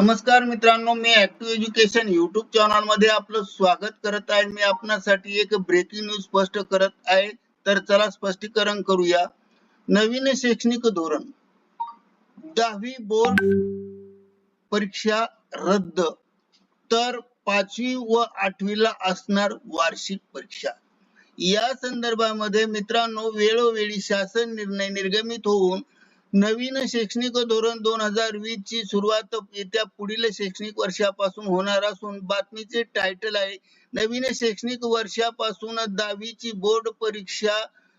नमस्कार मित्रांनो मी ऍक्टिव्ह एज्युकेशन युट्यूब चॅनलमध्ये आपलं स्वागत करत आहे. मी आपणासाठी एक ब्रेकिंग न्यूज स्पष्ट करत आहे. तर चला स्पष्टीकरण करूया. नवीन शैक्षणिक धोरण. दहावी बोर्ड परीक्षा रद्द. तर पाचवी व आठवीला असणार वार्षिक परीक्षा. या संदर्भामध्ये मित्रांनो वेळोवेळी शासन निर्णय निर्गमित होऊन नवीन शैक्षणिक धोरण दोन हजार वीस ची सुरुवात येत्या पुढील शैक्षणिक वर्षापासून होणार असून बातमीचे टायटल आहे नवीन शैक्षणिक वर्षापासून दहावीची बोर्ड परीक्षा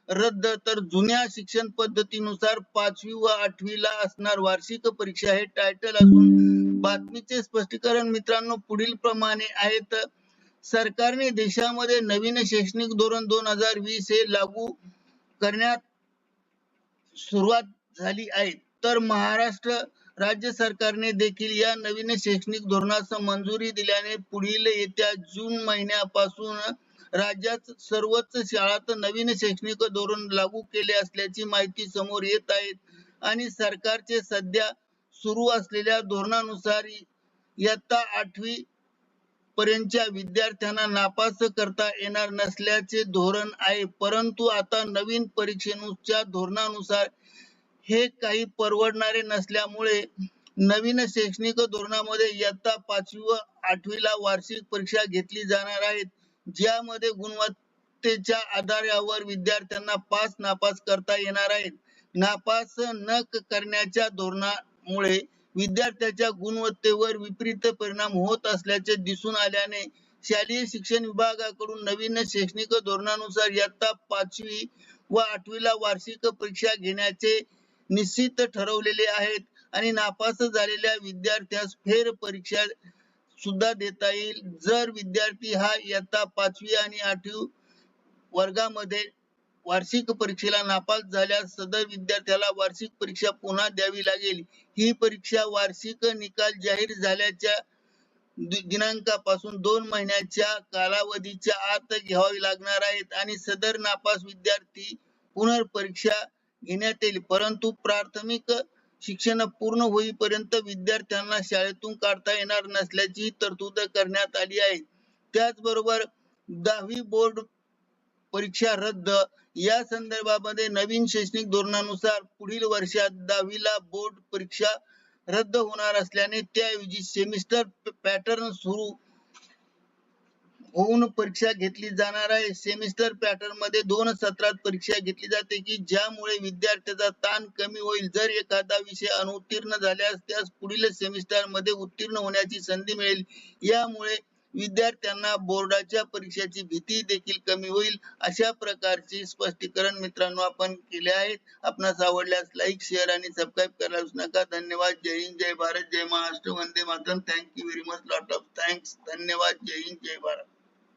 रद्द. तर जुन्या शिक्षण पद्धतीनुसार पाचवी व आठवीला असणार वार्षिक परीक्षा हे टायटल असून बातमीचे स्पष्टीकरण मित्रांनो पुढील प्रमाणे आहेत. सरकारने देशामध्ये नवीन शैक्षणिक धोरण दोन हजार वीस हे लागू करण्यात सुरुवात झाली आहे. तर महाराष्ट्र राज्य सरकारने देखील या नवीन शैक्षणिक धोरणास मंजुरी दिल्याने पुढील येत्या जून महिन्यापासून राज्यात सर्वच शाळात नवीन शैक्षणिक धोरण लागू केले असल्याची माहिती समोर येत आहे. आणि सरकारचे सध्या सुरू असलेल्या धोरणानुसार इयत्ता आठवी पर्यंतच्या विद्यार्थ्यांना नापास करता येणार नसल्याचे धोरण आहे. परंतु आता नवीन परीक्षेनुसार धोरणानुसार हे काही परवडणारे नसल्यामुळे नवीन शैक्षणिक धोरणामध्ये इयत्ता पाचवी व आठवीला वार्षिक परीक्षा घेतली जाणार आहेत ज्यामध्ये गुणवत्तेच्या आधारावर विद्यार्थ्यांना पास नापास करता येणार आहेत. नापास न करण्याच्या धोरणामुळे विद्यार्थ्याच्या गुणवत्तेवर विपरीत परिणाम होत असल्याचे दिसून आल्याने शालेय शिक्षण विभागाकडून नवीन शैक्षणिक धोरणानुसार इयत्ता पाचवी व आठवीला वार्षिक परीक्षा घेण्याचे निश्चित ठरवलेले आहेत आणि नापास झालेल्या विद्यार्थ्यास फेर परीक्षा सुद्धा देता येईल. जर विद्यार्थी हा इयत्ता पाचवी आणि आठवी वर्गामध्ये वार्षिक परीक्षेला नापास झाल्यास सदर विद्यार्थ्याला वार्षिक परीक्षा पुन्हा द्यावी लागेल. ही परीक्षा वार्षिक निकाल जाहीर झाल्याच्या दिनांकापासून दोन महिन्याच्या कालावधीच्या आत घ्यावी लागणार आहेत आणि सदर नापास विद्यार्थी पुनर्परीक्षा घेण्यात येईल. परंतु प्राथमिक शिक्षण पूर्ण होईपर्यंत विद्यार्थ्यांना शाळेतून काढता येणार नसल्याची तरतूद करण्यात आली आहे. त्याचबरोबर दहावी बोर्ड परीक्षा रद्द. या संदर्भामध्ये नवीन शैक्षणिक धोरणानुसार पुढील वर्षात दहावीला बोर्ड परीक्षा रद्द होणार असल्याने त्याऐवजी सेमिस्टर पॅटर्न सुरू होऊन परीक्षा घेतली जाणार आहे. सेमिस्टर पॅटर्नमध्ये दोन सत्रात परीक्षा घेतली जाते की ज्यामुळे विद्यार्थ्याचा ताण कमी होईल. जर एखादा विषय अनुत्तीर्ण झाल्यास त्यास पुढील सेमिस्टरमध्ये उत्तीर्ण होण्याची संधी मिळेल. यामुळे विद्यार्थ्यांना बोर्डाच्या परीक्षेची भीती देखील कमी होईल. अशा प्रकारचे स्पष्टीकरण मित्रांनो आपण केले आहेत. आपणास आवडल्यास लाईक शेअर आणि सबस्क्राईब करायला विसरू नका. धन्यवाद. जय हिंद जय भारत जय महाराष्ट्र. वंदे Mataram. Thank you very much lot of thanks धन्यवाद. जय हिंद जय भारत.